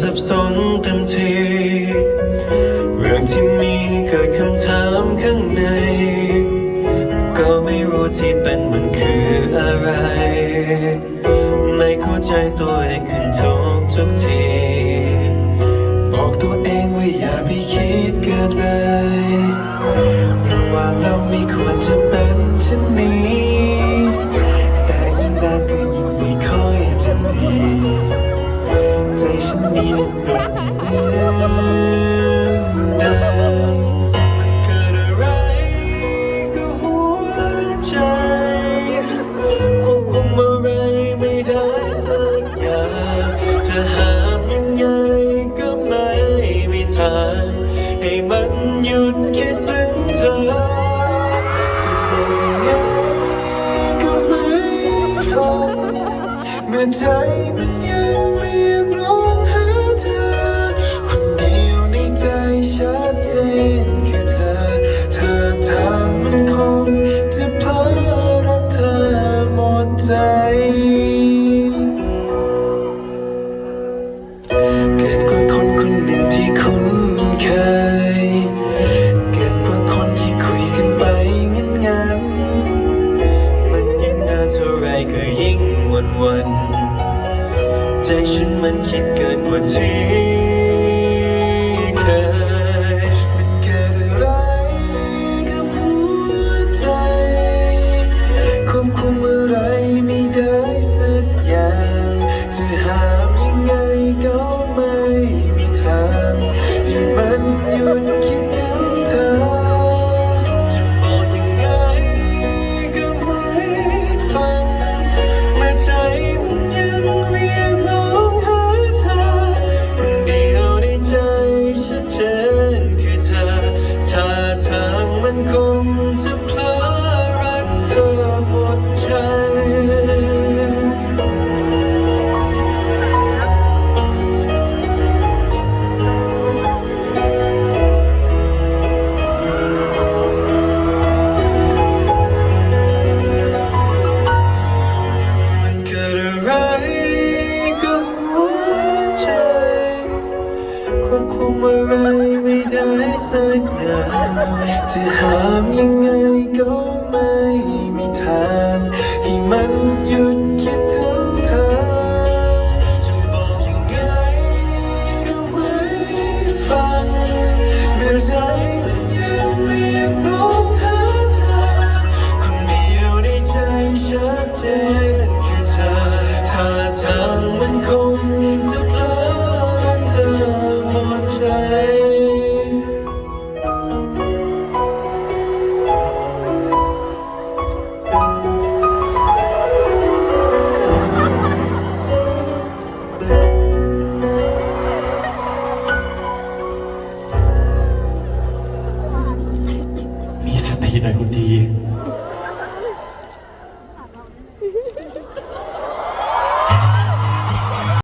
สับสนเต็มที เรื่องที่มีเกิดคำถามข้างใน ก็ไม่รู้ที่เป็นมันคืออะไร ไม่เข้าใจตัวเองขึ้นทุกทุกที บอกตัวเองว่าอย่าไปคิดเกินเลย มันเกิอะไรกัหัวใจควบคุมอะไรไม่ได้สักอย่างจะหายังไงก็ไม่ทางให้มันหยุดคิดถึงเธอจะเป็นไงก็ไม่ฟังเมื่อใจมันยัง มันคิดเกินกว่าที่ จะหามยังไงก็ไม่ 第一。